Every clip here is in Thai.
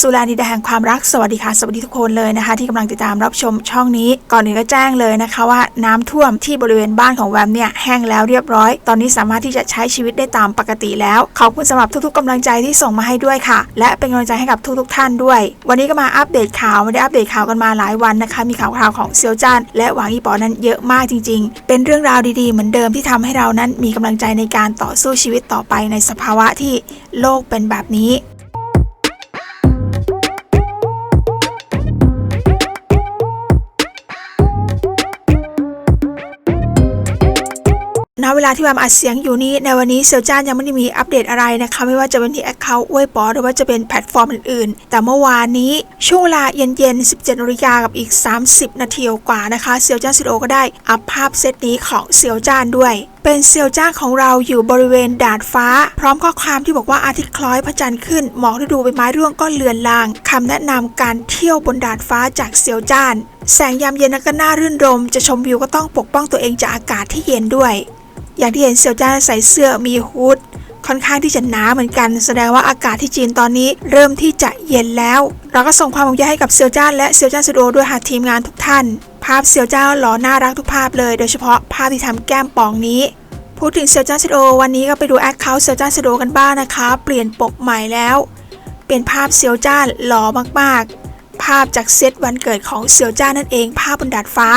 สุรานิดาแห่งความรักสวัสดีค่ะ สวัสดีทุกคนเลยนะคะ ที่กำลังติดตามรับชมช่องนี้ ก่อนอื่นก็แจ้งเลยนะคะว่าน้ำท่วมที่บริเวณบ้านของแวมเนี่ยแห้งแล้วเรียบร้อย ตอนนี้สามารถที่จะใช้ชีวิตได้ตามปกติแล้ว ขอบคุณสำหรับทุกๆกำลังใจที่ส่งมาให้ด้วยค่ะ และเป็นกำลังใจให้กับทุกๆท่านด้วย วันนี้ก็มาอัปเดตข่าวไม่ได้อัปเดตข่าวกันมาหลายวันนะคะ มีข่าวคราวของเซียวจานและหวางอีปอนั้นเยอะมากจริง ๆ เป็นเรื่องราวดีๆ เหมือนเดิมที่ทำให้เรานั้นมีกำลังใจในการต่อสู้ชีวิตต่อไปในสภาวะที่โลกเป็นแบบนี้ เวลาที่แวมอัดเสียงอยู่นี้ในวันนี้เซียวจ้านยังไม่ได้มีอัปเดตอะไรนะคะ ไม่ว่าจะเป็นที่แอคเคาท์เว่ยป๋อหรือว่าจะเป็นแพลตฟอร์มอื่นๆ แต่เมื่อวานนี้ช่วงเวลาเย็นๆ 17นาฬิกากับอีก 30 นาทีกว่านะคะเซียวจ้านซิโอก็ได้อัพภาพเซตนี้ของเซียวจ้านด้วยเป็นเซียวจ้านของเราอยู่บริเวณดาดฟ้า พร้อมข้อความที่บอกว่าอาทิตย์คล้อยพระจันทร์ขึ้นหมอกฤดูใบไม้ร่วงก็เลือนลางคำแนะนำการเที่ยวบนดาดฟ้าจากเซียวจ้าน แสงยามเย็นก็น่ารื่นรม จะชมวิวก็ต้องปกป้องตัวเองจากอากาศที่เย็นด้วย อย่างที่เห็นเซียวจ้าใส่เสื้อมีฮูดค่อนข้างที่จะหนาเหมือนกัน แสดงว่าอากาศที่จีนตอนนี้เริ่มที่จะเย็นแล้ว เราก็ส่งความห่วงใยให้กับเซียวจ้าและเซียวจ้าสตูดิโอด้วยหากทีมงานทุกท่าน ภาพเซียวจ้าหล่อน่ารักทุกภาพเลย โดยเฉพาะภาพที่ทำแก้มป่องนี้ พูดถึงเซียวจ้าสตูดิโอวันนี้ก็ไปดูแอคเคาท์เซียวจ้าสตูดิโอกันบ้างนะคะ เปลี่ยนปกใหม่แล้ว เป็นภาพเซียวจ้าหล่อมากๆ ภาพจากเซตวันเกิดของเซียวจ้านั่นเอง ภาพบนดาดฟ้า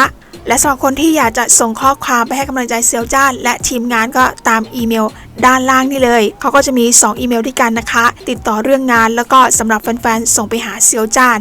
และสำหรับคนที่อยากจะส่งข้อความไปให้กำลังใจเซียวจ้านและทีมงานก็ตามอีเมลด้านล่างนี่เลย เขาก็จะมี 2 อีเมลด้วยกันนะคะ ติดต่อเรื่องงานแล้วก็สำหรับแฟนๆ ส่งไปหาเซียวจ้าน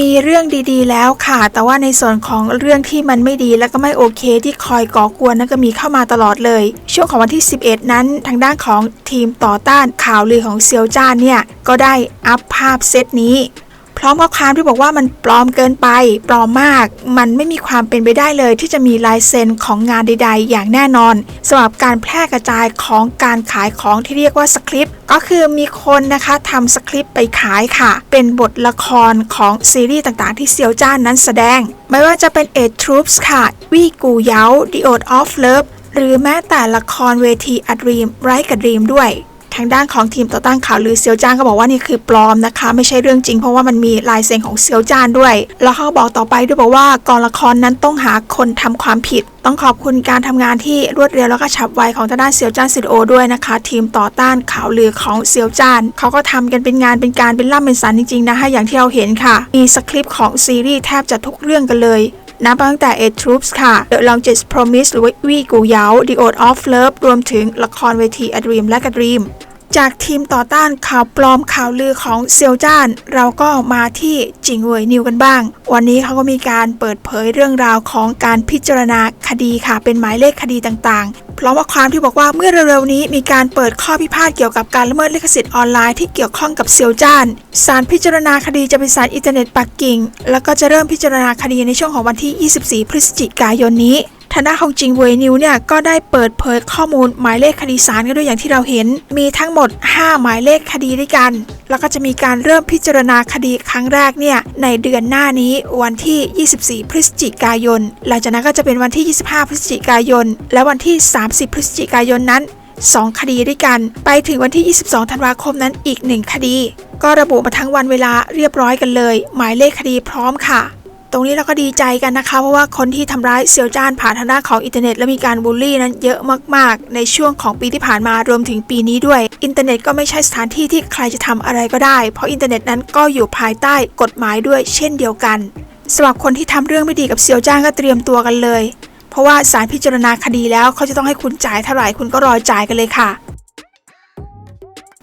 มีเรื่องดีๆ แล้วค่ะ แต่ว่าในส่วนของเรื่องที่มันไม่ดีและก็ไม่โอเคที่คอยก่อกวนนั่นก็มีเข้ามาตลอดเลย ช่วงของวันที่ 11 นั้น ทางด้านของทีมต่อต้านข่าวลือของเซียวจ้านเนี่ย ก็ได้อัพภาพเซตนี้ ร้อมข้อความที่บอกว่ามันปลอมเกินไป ปลอมมาก มันไม่มีความเป็นไปได้เลย ที่จะมีลายเซ็นของงานใด ๆ อย่างแน่นอนสำหรับการแพร่กระจายของการขายของที่เรียกว่าสคริปต์ก็คือมีคนนะคะทำสคริปต์ไปขายค่ะ เป็นบทละครของซีรีส์ต่างๆ ที่เซียวจ้านนั้นแสดง ไม่ว่าจะเป็น Eight Troops ค่ะวีกูเยา The Oath of Love หรือแม้แต่ละครเวทีอัดรีมไรกับดีมด้วย ทางด้านของทีมต่อต้านข่าวลือเซียวจ้านก็บอกว่านี่คือปลอมนะคะ ไม่ใช่เรื่องจริง เพราะว่ามันมีลายเซ็นของเซียวจ้านด้วย แล้วเขาบอกต่อไปด้วยบอกว่ากองละครนั้นต้องหาคนทำความผิด ต้องขอบคุณการทำงานที่รวดเร็วแล้วก็ฉับไวของทางด้านเซียวจ้านสิโอด้วยนะคะ ทีมต่อต้านข่าวลือของเซียวจ้านเขาก็ทำกันเป็นงานเป็นการเป็นล่ำเป็นสันจริงๆนะคะอย่างที่เราเห็นค่ะ มีสคริปต์ของซีรีส์แทบจะทุกเรื่องกันเลยนับตั้งแต่ Eight Troops ค่ะ The Longest Promise หรือวีกูเยา The Oath of Love รวมถึงละครเวที A Dream และ A Dream จากทีมต่อต้านข่าวปลอมข่าวลือของเซียวจ้าน เราก็มาที่จิงเวยนิวกันบ้าง วันนี้เขาก็มีการเปิดเผยเรื่องราวของการพิจารณาคดีค่ะเป็นหมายเลขคดีต่างๆพร้อมว่าความที่บอกว่าเมื่อเร็วๆนี้มีการเปิดข้อพิพาทเกี่ยวกับการละเมิดลิขสิทธิ์ออนไลน์ที่เกี่ยวข้องกับเซียวจ้านศาลพิจารณาคดีจะเป็นศาลอินเทอร์เน็ตปักกิ่ง แล้วก็จะเริ่มพิจารณาคดีในช่วงของวันที่ 24 พฤศจิกายนนี้ ทางด้านของจิงเวยนิวเนี่ยก็ได้เปิดเผยข้อมูลหมายเลขคดีศาลกันด้วยอย่างที่เราเห็น มีทั้งหมด 5 หมายเลขคดีด้วยกัน แล้วก็จะมีการเริ่มพิจารณาคดีครั้งแรกเนี่ยในเดือนหน้านี้วันที่ 24 พฤศจิกายน หลังจากนั้นก็จะเป็นวันที่ 25 พฤศจิกายน และวันที่ 30 พฤศจิกายนนั้น2 คดีด้วยกัน ไปถึงวันที่ 22 ธันวาคมนั้นอีก 1 คดี ก็ระบุมาทั้งวันเวลาเรียบร้อยกันเลย หมายเลขคดีพร้อมค่ะ ตรงนี้เราก็ดีใจกันนะคะ เพราะว่าคนที่ทำร้ายเซียวจ้านผ่านทางด้านของอินเทอร์เน็ตและมีการบูลลี่นั้นเยอะมาก ๆ ในช่วงของปีที่ผ่านมารวมถึงปีนี้ด้วย อินเทอร์เน็ตก็ไม่ใช่สถานที่ที่ใครจะทำอะไรก็ได้ เพราะอินเทอร์เน็ตนั้นก็อยู่ภายใต้กฎหมายด้วยเช่นเดียวกันสำหรับคนที่ทำเรื่องไม่ดีกับเซียวจ้านก็เตรียมตัวกันเลย เพราะว่าศาลพิจารณาคดีแล้วเขาจะต้องให้คุณจ่ายเท่าไหร่คุณก็รอจ่ายกันเลยค่ะ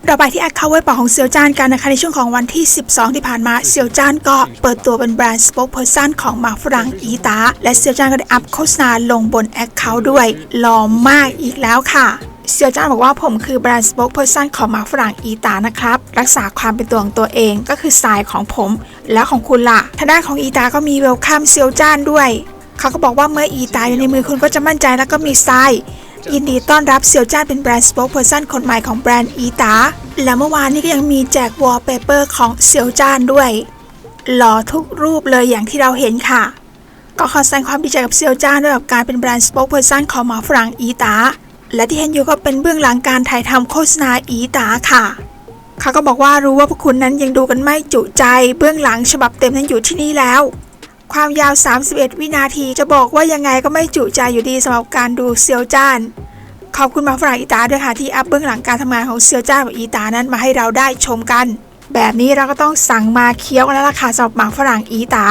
เราไปที่แอคเคาท์เว็บของเซียวจ้านกันนะคะ ในช่วงของวันที่ 12 ที่ผ่านมาเซียวจ้านก็เปิดตัวเป็นแบรนด์ spokesperson ของหมากฝรั่งอีตา และเซียวจ้านก็ได้อัพโฆษณาลงบนแอคเคาท์ด้วยหล่อมากอีกแล้วค่ะเซียวจ้านบอกว่าผมคือแบรนด์ spokesperson ของหมาฝรั่งอีตานะครับ รักษาความเป็นตัวของตัวเองก็คือสไตล์ของผม แล้วของคุณล่ะทางด้านของอีตาก็มีเวลคัมเซียวจ้านด้วย เขาก็บอกว่าเมื่ออีตาอยู่ในมือคุณก็จะมั่นใจแล้วก็มีสไตล์ ยินดีต้อนรับเซียวจ้านเป็นแบรนด์ spokesperson คนใหม่ของแบรนด์อีตาและเมื่อวานนี้ก็ยังมีแจกวอลเปเปอร์ของเซียวจ้านด้วย หล่อทุกรูปเลยอย่างที่เราเห็นค่ะ ก็ขอแสดงความดีใจกับเซียวจ้านด้วยกับการเป็นแบรนด์สป o อ e เพอร์ซันของหมอฝรั่งอีตาและที่เห็นอยู่ก็เป็นเบื้องหลังการถ่ายทำโฆษณาอีตาค่ะเขาก็บอกว่ารู้ว่าพวกคุณนั้นยังดูกันไม่จุใจ เบื้องหลังฉบับเต็มนั้นอยู่ที่นี่แล้ว ความยาว 31 วินาที จะบอกว่ายังไงก็ไม่จุใจอยู่ดีสำหรับการดูเซียวจ้าน ขอบคุณมาฝรั่งอีตาด้วยค่ะที่อัพเบื้องหลังการทำงานของเซียวจ้านกับอีตานั้นมาให้เราได้ชมกัน แบบนี้เราก็ต้องสั่งมาเคี้ยวแล้วล่ะค่ะสำหรับหมาฝรั่งอีตา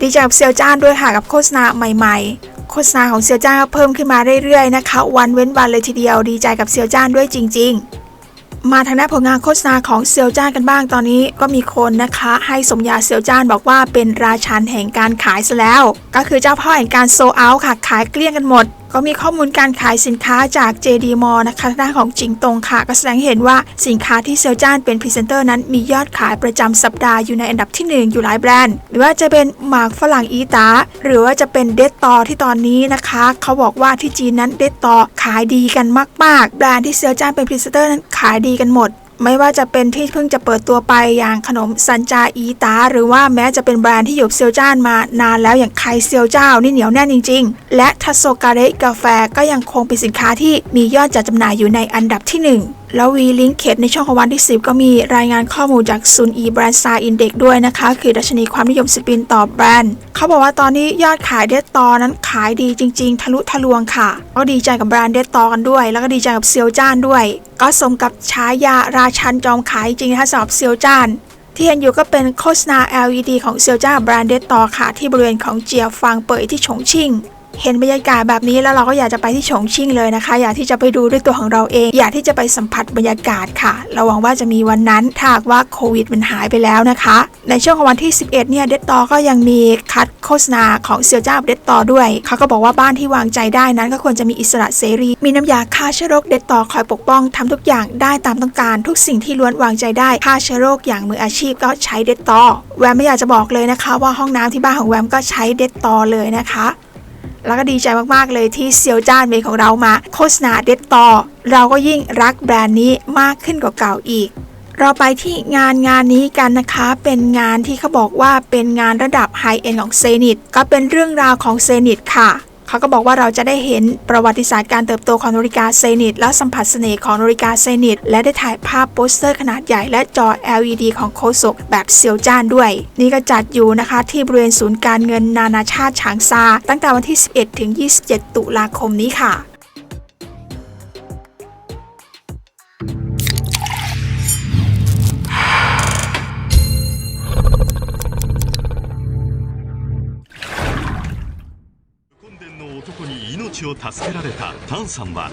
ดีใจกับเซียวจ้านด้วยค่ะกับโฆษณาใหม่ๆ โฆษณาของเซียวจ้านก็เพิ่มขึ้นมาเรื่อยๆนะคะ วันเว้นวันเลยทีเดียว ดีใจกับเซียวจ้านด้วยจริง ๆ มาทางด้านผลงานโฆษณาของเซียวจ้านกันบ้างตอนนี้ก็มีคนนะคะ ให้สมญาเซียวจ้านบอกว่าเป็นราชันแห่งการขายซะแล้ว ก็คือเจ้าพ่อแห่งการโซเอาค่ะขายเกลี้ยงกันหมด ก็มีข้อมูลการขายสินค้าจาก JD m a l l นะคะด้านของจิงตงค่ะ ก็แสดงเห็นว่าสินค้าที่เซียวจ้านเป็นพรีเซนเตอร์นั้นมียอดขายประจำสัปดาห์อยู่ในอันดับที่ 1 อยู่หลายแบรนด์ไม่ว่าจะเป็นหมากฝรั่งอีตาหรือว่าจะเป็นเดตตอที่ตอนนี้นะคะ เขาบอกว่าที่จีนนั้นเดตตอขายดีกันมากๆ แบรนด์ที่เซียวจ้านเป็นพรีเซนเตอร์นั้นขายดีกันหมด ไม่ว่าจะเป็นที่เพิ่งจะเปิดตัวไปอย่างขนมซันจาอีตา หรือว่าแม้จะเป็นแบรนด์ที่อยู่กับเซียวจ้านมานานแล้วอย่างไคเซียวเจ้านี่เหนียวแน่นจริง ๆ และทัสโซการะกาแฟก็ยังคงเป็นสินค้าที่มียอดจัดจำหน่ายอยู่ในอันดับที่ 1 แล้ววีลิงเคดในช่องของวันที่ 10 ก็มีรายงานข้อมูลจากซุนอีแบรนด์ซาอินเด็กด้วยนะคะ คือดัชนีความนิยมศิลปินต่อแบรนด์ เขาบอกว่าตอนนี้ยอดขายเดตตอนั้นขายดีจริง ๆ ทะลุทะลวงค่ะ ก็ดีใจกับแบรนด์เดตตอกันด้วย แล้วก็ดีใจกับเซียวจ้านด้วย ก็สมกับฉายาราชันจอมขายจริงนะคะสำหรับเซียวจ้านที่เห็นอยู่ก็เป็นโฆษณา LED ของเซียวจ้าแบรนด์เดตตอค่ะที่บริเวณของเจียฟางเป่ยที่ฉงชิ่ง เห็นบรรยากาศแบบนี้แล้วเราก็อยากจะไปที่ฉงชิ่งเลยนะคะ อยากที่จะไปดูด้วยตัวของเราเอง อยากที่จะไปสัมผัสบรรยากาศค่ะ เราหวังว่าจะมีวันนั้นถ้าหากว่าโควิดมันหายไปแล้วนะคะ ในช่วงของวันที่ 11 เนี่ยเดตตอก็ยังมีคัดโฆษณาของเซียวจ้าเดตตอด้วยเขาก็บอกว่าบ้านที่วางใจได้นั้น ก็ควรจะมีอิสระเสรี มีน้ำยาฆ่าเชื้อโรคเดตตอคอยปกป้องทำทุกอย่างได้ตามต้องการ ทุกสิ่งที่ล้วนวางใจได้ฆ่าเชื้อโรคอย่างมืออาชีพก็ใช้เดตตอแวมไม่อยากจะบอกเลยนะคะ ว่าห้องน้ำที่บ้านของแวมก็ใช้เดตตอเลยนะคะ แล้วก็ดีใจมากๆเลยที่เซียวจ้านเมย์ของเรามา โฆษณาเด็ดต่อ เราก็ยิ่งรักแบรนด์นี้มากขึ้นกว่าเก่าอีก เราไปที่งานงานนี้กันนะคะ เป็นงานที่เขาบอกว่าเป็นงานระดับไฮเอ็นของเซนิตก็เป็นเรื่องราวของเซนิตค่ะ เขาก็บอกว่าเราจะได้เห็นประวัติศาสตร์การเติบโตของนาฬิกาเซนิตและสัมผัสเสน่ห์ของนาฬิกาเซนิตและได้ถ่ายภาพโปสเตอร์ขนาดใหญ่และจอ LED ของโคโซกแบบเซียวจ้านด้วย นี่ก็จัดอยู่นะคะที่บริเวณศูนย์การเงินนานาชาติฉางซา ตั้งแต่วันที่ 11 ถึง 27 ตุลาคมนี้ค่ะ 命を助けられたタンさんは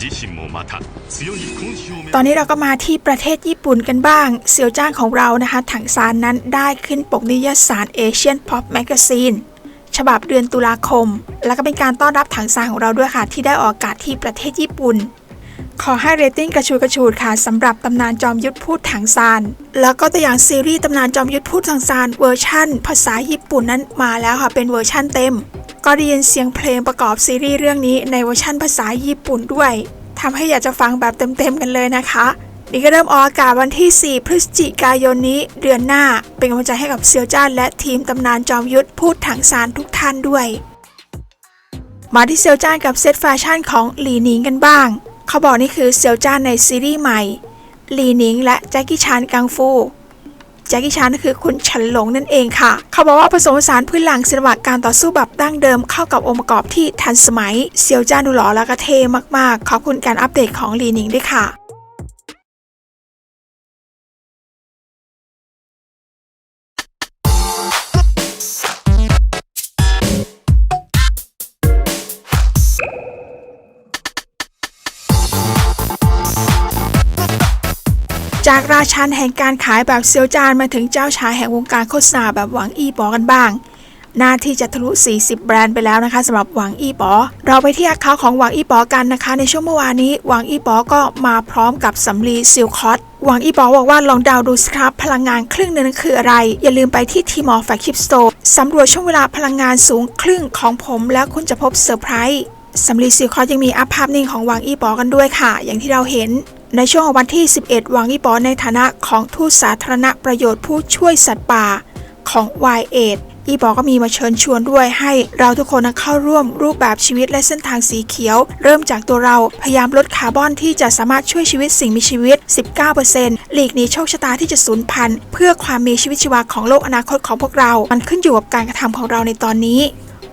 自身もまた強い魂志を目 ตอนนี้เราก็มาที่ประเทศญี่ปุ่นกันบ้าง เซียวจ้างของเรานะคะ ถังซานนั้นได้ขึ้นปกนิตยสารเอเชียนพ็อปแมกซีนฉบับเดือนตุลาคม แล้วก็เป็นการต้อนรับถังซานของเราด้วยค่ะ ที่ได้ออกอากาศที่ประเทศญี่ปุ่น ขอให้เรตติ้งกระชูดกระชูดค่ะสำหรับตำนานจอมยุทธพูดถังซาน แล้วก็ตัวอย่างซีรีส์ตำนานจอมยุทธพูดถังซานเวอร์ชั่น ภาษาญี่ปุ่นนั้นมาแล้วค่ะเป็นเวอร์ชั่นเต็ม ก็ได้ยินเสียงเพลงประกอบซีรีส์เรื่องนี้ในเวอร์ชั่นภาษาญี่ปุ่นด้วยทำให้อยากจะฟังแบบเต็มๆกันเลยนะคะ นี่ก็เริ่มออกอากาศวันที่ 4 พฤศจิกายนนี้เดือนหน้า เป็นกำลังใจให้กับเซียวจ้านและทีมตำนานจอมยุทธพูดถังซานทุกท่านด้วย มาที่เซียวจ้านกับเซตแฟชั่นของหลีหนิงกันบ้าง เขาบอกนี่คือเซียวจ้านในซีรีส์ใหม่หลีหนิงและแจ็คกี้ชานกังฟู แจ็คกี้ชานก็คือคุณฉันหลงนั่นเองค่ะ เขาบอกว่าผสมผสานพื้นหลังศิลปะการต่อสู้แบบดั้งเดิมเข้ากับองค์ประกอบที่ทันสมัย เซียวจ้านดูหล่อและก็เท่มากๆ ขอบคุณการอัปเดตของลีนิงด้วยค่ะ จากราชันแห่งการขายแบบเซียวจานมาถึงเจ้าชายแห่งวงการโฆษณาแบบหวังอี้ปอกันบ้าง หน้าที่จะทะลุ 40 แบรนด์ไปแล้วนะคะสำหรับหวังอี้ปอ เราไปที่อาคาของหวังอี้ปอกันนะคะ ในช่วงเมื่อวานนี้หวังอี้ปอก็มาพร้อมกับสำลีซิลคอตหวังอี้ปอบอกว่าลองดาวดูสิครับพลังงานครึ่งหนึงนั้นคืออะไร อย่าลืมไปที่ทีมอลแฟคชิปสโตร์สำรวจช่วงเวลาพลังงานสูงครึ่งของผมแล้วคุณจะพบเซอร์ไพรส์สำลีซิลคอตยังมีอัพภาพนิ่งของหวังอี้ปอกันด้วยค่ะ อย่างที่เราเห็น ในช่วงวันที่ 11 วังอี้ปอในฐานะของทูตสาธารณประโยชน์ผู้ช่วยสัตว์ป่าของ Y8 อีบอก็มีมาเชิญชวนด้วยให้เราทุกคนเข้าร่วมรูปแบบชีวิตและเส้นทางสีเขียว เริ่มจากตัวเราพยายามลดคาร์บอนที่จะสามารถช่วยชีวิตสิ่งมีชีวิต 19%หลีกหนีโชคชะตาที่จะสูญพันธุ์เพื่อความมีชีวิตชีวาของโลกอนาคตของพวกเรา มันขึ้นอยู่กับการกระทำของเราในตอนนี้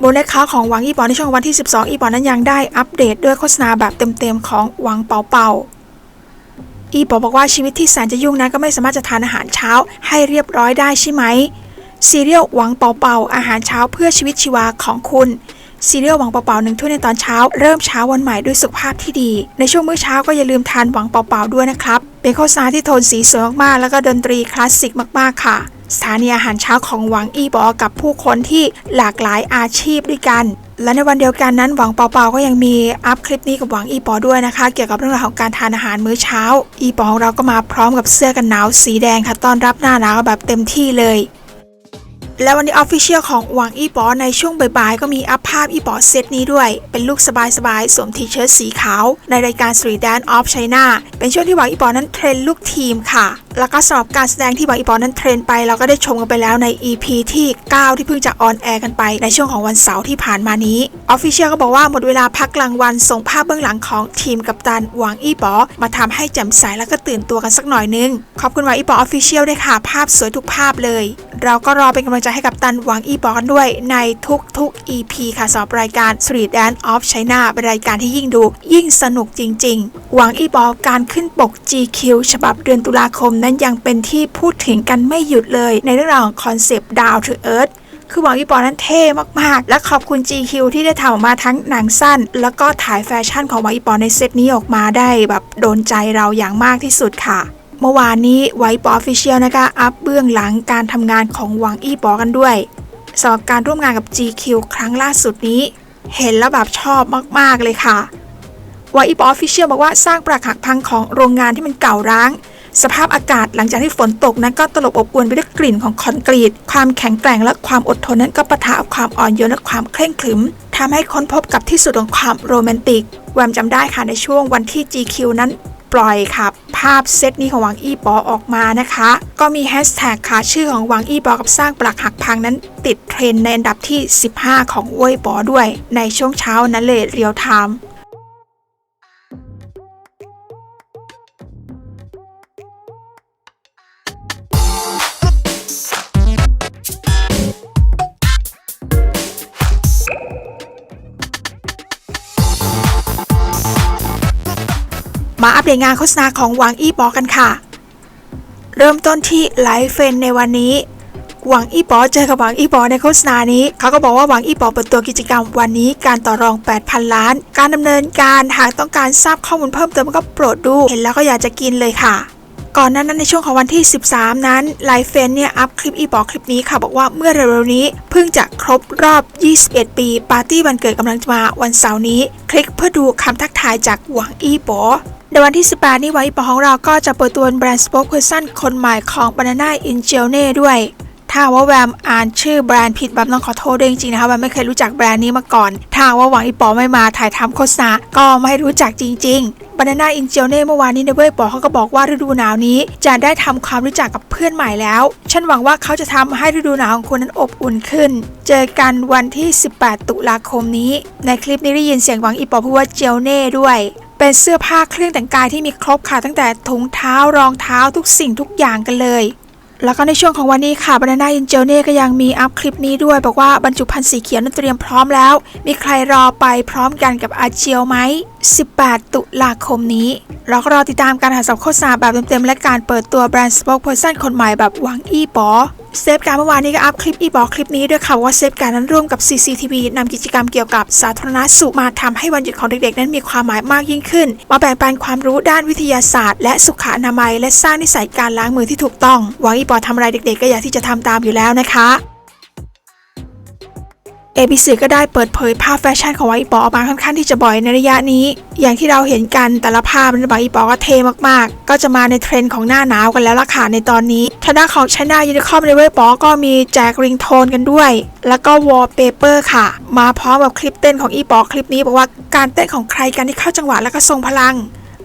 บนเลขค้าของหวังอีปอในช่วงวันที่ 12 อีปอนั้นยังได้อัปเดตด้วยโฆษณาแบบเต็มๆของหวังเป่าเป่า อีปอบอกว่าชีวิตที่แสนจะยุ่งนั้นก็ไม่สามารถจะทานอาหารเช้าให้เรียบร้อยได้ใช่ไหมซีเรียลหวังเป่าเปาอาหารเช้าเพื่อชีวิตชีวาของคุณ ซีเรียลหวังเป่าเป่าหนึ่งถ้วยในตอนเช้า เริ่มเช้าวันใหม่ด้วยสุขภาพที่ดี ในช่วงมื้อเช้าก็อย่าลืมทานหวังเป่าเป่าด้วยนะครับ เป็นโฆษณารที่โทนสีสวยมากๆ แล้วก็ดนตรีคลาสสิกมากๆค่ะสถานีอาหารเช้าของหวังอีบอกับผู้คนที่หลากหลายอาชีพด้วยกัน และในวันเดียวกันนั้นหวังเปาเปาก็ยังมีอัพคลิปนี้กับหวังอีปอด้วยนะคะ เกี่ยวกับเรื่องราวของการทานอาหารมื้อเช้า อีปอของเราก็มาพร้อมกับเสื้อกันหนาวสีแดงค่ะต้อนรับหน้าหนาวแบบเต็มที่เลย และวันนี้ออฟฟิเชียลของหวังอีปอในช่วงบ่ายๆ ก็มีอัพภาพอีปอเซตนี้ด้วย เป็นลูกสบายๆสวมทีเชิ้ตสีขาว ในรายการ Street Dance of China เป็นช่วงที่หวังอีปอนั้นเทรนลูกทีมค่ะ แล้วก็สำหรับการแสดงที่หวังอีปอนั้นเทรนไปเราก็ได้ชมกันไปแล้วใน EP ที่ 9 ที่เพิ่งจะออนแอร์กันไปในช่วงของวันเสาร์ที่ผ่านมานี้ออฟฟิเชียลก็บอกว่าหมดเวลาพักกลางวันส่งภาพเบื้องหลังของทีมกัปตันหวังอีปอมาทำให้แจ่มใสแล้วก็ตื่นตัวกันสักหน่อยนึง ขอบคุณหวังอีปอออฟฟิเชียลด้วยค่ะ ภาพสวยทุกภาพเลย เราก็รอเป็นกำลังใจให้กับตันหวังอีปอกันด้วยในทุกๆ EP ค่ะสำหรับรายการ Street Dance of China เป็นรายการที่ยิ่งดู ยิ่งสนุกจริง ๆ หวังอีปอการขึ้นปก GQ ฉบับเดือนตุลาคมนั้นยังเป็นที่พูดถึงกันไม่หยุดเลย ในเรื่องราวของคอนเซปต์ Down to Earth คือหวังอีปอนั้นเท่มาก ๆ และขอบคุณ GQ ที่ได้ทำออกมาทั้งหนังสั้น แล้วก็ถ่ายแฟชั่นของหวังอีปอในเซตนี้ออกมาได้แบบโดนใจเราอย่างมากที่สุดค่ะเมื่อวานนี้ไวปออฟฟิเชียลนะคะ อัพเบื้องหลังการทำงานของหวังอี้ปอกันด้วยสำหรับการร่วมงานกับ GQ ครั้งล่าสุดนี้ เห็นแล้วแบบชอบมาก ๆ เลยค่ะวอีปออฟฟิเชียลบอกว่าสร้างปรักหักพังของโรงงานที่มันเก่าร้าง สภาพอากาศหลังจากที่ฝนตกนั้นก็ตลบอบอวนไปด้วยกลิ่นของคอนกรีต ความแข็งแกร่งและความอดทนนั้นก็ปะทะกับความอ่อนโยนและความเคร่งขรึมทำให้ค้นพบกับที่สุดของความโรแมนติกแวมจำได้ค่ะในช่วงวันที่ GQ นั้นปล่อยค่ะภาพเซตนี้ของหวังอี้ปอออกมานะคะ ก็มีแฮชแท็กค่ะชื่อของหวังอี้ปอกับสร้างปลักหักพังนั้นติดเทรนในอันดับที่ 15 ของเว่ยปอด้วย ในช่วงเช้านั้นเลยเรียวไทม์ เดตงานโฆษณาของหวังอี้ป๋อกันค่ะ เริ่มต้นที่ไลฟ์เฟนในวันนี้ หวังอี้ป๋อเจอกับหวังอี้ป๋อในโฆษณานี้ เขาก็บอกว่าหวังอี้ป๋อเปิดตัวกิจกรรมวันนี้การต่อรอง 8,000 ล้าน การดำเนินการหากต้องการทราบข้อมูลเพิ่มเติมก็โปรดดู เห็นแล้วก็อยากจะกินเลยค่ะก่อนหนานั้นในช่วงของวันที่ 13 นั้นไลฟ์เฟนเนี่ย อัพคลิปอีปอคลิปนี้ค่ะ บอกว่าเมื่อเร็วๆนี้ เพิ่งจะครบรอบ 21 ปี ปาร์ตี้วันเกิดกำลังจะมาวันเสาร์นี้ คลิกเพื่อดูคำทักทายจากหวังอี้ปอ ในวันที่ 18 นี้ไว้ปอของเราก็จะเปิดตัวแบรนด์สป็อคเพอร์ซันคนใหม่ของ Banana in g e l n e ด้วย ถ้าว่าแวมอ่านชื่อแบรนด์ผิดแบบต้องขอโทษด้วยจริงๆนะคะแวมไม่เคยรู้จักแบรนด์นี้มาก่อน ถ้าว่าหวังอีปอไม่มาถ่ายทำโฆษณาก็ไม่รู้จักจริงๆ Banana in g e l n e เน่เมื่อวานนี้ในเว็บปอเขาก็บอกว่าฤดูหนาวนี้ จะได้ทำความรู้จักกับเพื่อนใหม่แล้ว ฉันหวังว่าเขาจะทำให้ฤดูหนาวของคุณนั้นอบอุ่นขึ้น เจอกันวันที่ 18 ตุลาคมนี้ ในคลิปนี้ได้ยินเสียงหวังอีปอพูดว่าเจลเน่ด้วย เป็นเสื้อผ้าเครื่องแต่งกายที่มีครบค่ะตั้งแต่ถุงเท้ารองเท้าทุกสิ่งทุกอย่างกันเลย แล้วก็ในช่วงของวันนี้ค่ะบรรณาอินเจเน่ก็ยังมีอัพคลิปนี้ด้วย บอกว่าบรรจุภัณฑ์สีเขียวนั้นเตรียมพร้อมแล้ว มีใครรอไปพร้อมกันกับอาเจียวไหม 18 ตุลาคมนี้ เราก็รอติดตามการหาสับโฆษณาแบบเต็มๆและการเปิดตัวแบรนด์สป็อคเพอร์ซันคนใหม่แบบหวังอี้ปอ เซฟการเมื่อวานนี้ก็อัพคลิปอีบอกคลิปนี้ด้วยค่ะว่าเซฟการนั้นร่วมกับ CCTV นำกิจกรรมเกี่ยวกับสาธารณสุขมาทำให้วันหยุดของเด็กๆ นั้นมีความหมายมากยิ่งขึ้น มาแบ่งปันความรู้ด้านวิทยาศาสตร์ และสุขอนามัย และสร้างนิสัยการล้างมือที่ถูกต้องหวังอีปอทำอะไรเด็กๆ ก็อยากที่จะทำตามอยู่แล้วนะคะ ABC ก็ได้เปิดเผยภาพแฟชั่นของหวังอีปอออกมาค่อนข้างที่จะบ่อยในระยะนี้ อย่างที่เราเห็นกันแต่ละภาพนั้นหวังอีปอก็เท่มากๆ ก็จะมาในเทรนด์ของหน้าหนาวกันแล้วล่ะค่ะในตอนนี้ทางด้านของ China Unicom ในเว็บปอก็มีแจกริงโทนกันด้วย แล้วก็วอลเปเปอร์ค่ะ มาพร้อมกับคลิปเต้นของอีปอคลิปนี้บอกว่าการเต้นของใครกันที่เข้าจังหวะแล้วก็ทรงพลัง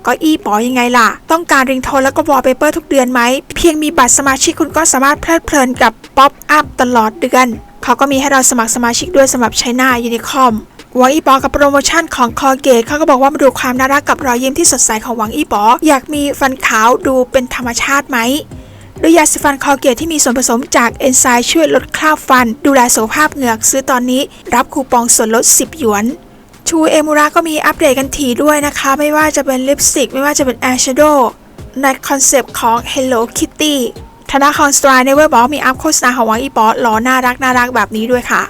ก็อีป๋อยังไงล่ะ ต้องการริงโทนแล้วก็วอลเปเปอร์ทุกเดือนไหม เพียงมีบัตรสมาชิกคุณก็สามารถเพลิดเพลินกับป๊อปอัพตลอดเดือน เขาก็มีให้เราสมัครสมาชิกด้วยสำหรับใช้หน้ายูนิคอมหวังอีป๋อกับโปรโมชั่นของคอเกตเขาก็บอกว่ามาดูความน่ารักกับรอยยิ้มที่สดใสของหวังอีปออยากมีฟันขาวดูเป็นธรรมชาติไหมด้วยยาสีฟันคอเกตที่มีส่วนผสมจากเอนไซม์ช่วยลดคราบฟัน ดูแลสุขภาพเหงือกซื้อตอนนี้รับคูปองส่วนลด 10 หยวนชูเอมูระก็มีอัปเดตกันทีด้วยนะคะ ไม่ว่าจะเป็นลิปสติก ไม่ว่าจะเป็นอายแชโดว์ในคอนเซปต์ของ Hello Kitty ธนาคารสตรายในเว็บบอกมีอัพโฆษณาของวังอีป๊อล้อน่ารักน่ารักแบบนี้ด้วยค่ะ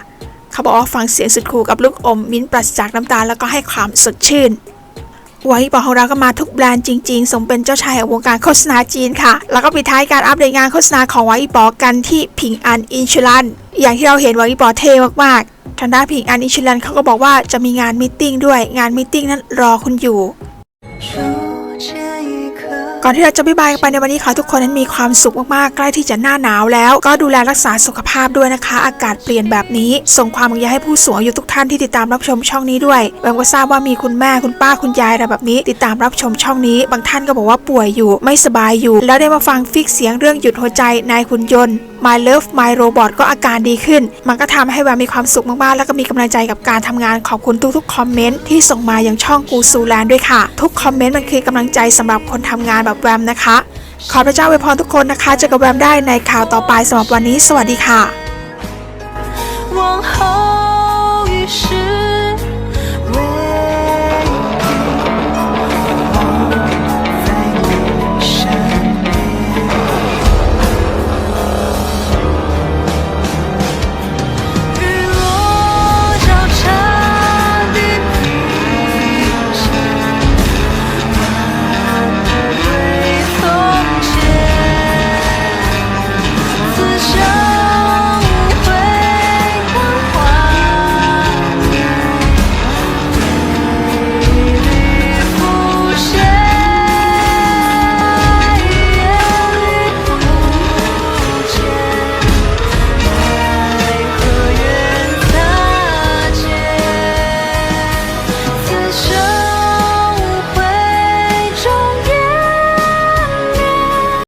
เขาบอกว่าฟังเสียงสุดคูกับลูกอมมิ้นปราศจากน้ำตาลแล้วก็ให้ความสดชื่นวัยบอของเราก็มาทุกแบรนด์จริง ๆ สมเป็นเจ้าชายของวงการโฆษณาจีนค่ะ แล้วก็ปิดท้ายการอัปเดตงานโฆษณาของวัยปอกันที่ผิงอันอินชูลัน อย่างที่เราเห็นวัยปอเท่มากๆ ทางด้านพิงอันอินชูลันเขาก็บอกว่าจะมีงานมิ팅ด้วย งานมิ팅นั้นรอคุณอยู่ ก่อนที่เราจะบ๊ายบายกันไปในวันนี้ขอให้ทุกคนนั้นมีความสุขมากๆ ใกล้ที่จะหน้าหนาวแล้ว ก็ดูแลรักษาสุขภาพด้วยนะคะ อากาศเปลี่ยนแบบนี้ ส่งความห่วงใยให้ผู้สูงอายุทุกท่านที่ติดตามรับชมช่องนี้ด้วยแวมก็ทราบว่ามีคุณแม่คุณป้าคุณยายอะไรแบบนี้ ติดตามรับชมช่องนี้ บางท่านก็บอกว่าป่วยอยู่ไม่สบายอยู่ แล้วได้มาฟังฟิกเสียงเรื่องหยุดหัวใจนายคุณยนต์ My Love My Robot ก็อาการดีขึ้น มันก็ทำให้แวมมีความสุขมากๆ แล้วก็มีกำลังใจกับการทำงานขอบคุณทุกๆคอมเมนต์ที่ส่งมาอย่างช่องกูซูแลนด์ด้วยค่ะ ทุกคอมเมนต์มันคือกำลังใจสำหรับคนทำงานแบบแวมนะคะ ขอพระเจ้าอวยพรทุกคนนะคะเจอกับแวมได้ในข่าวต่อไปสำหรับวันนี้ สวัสดีค่ะ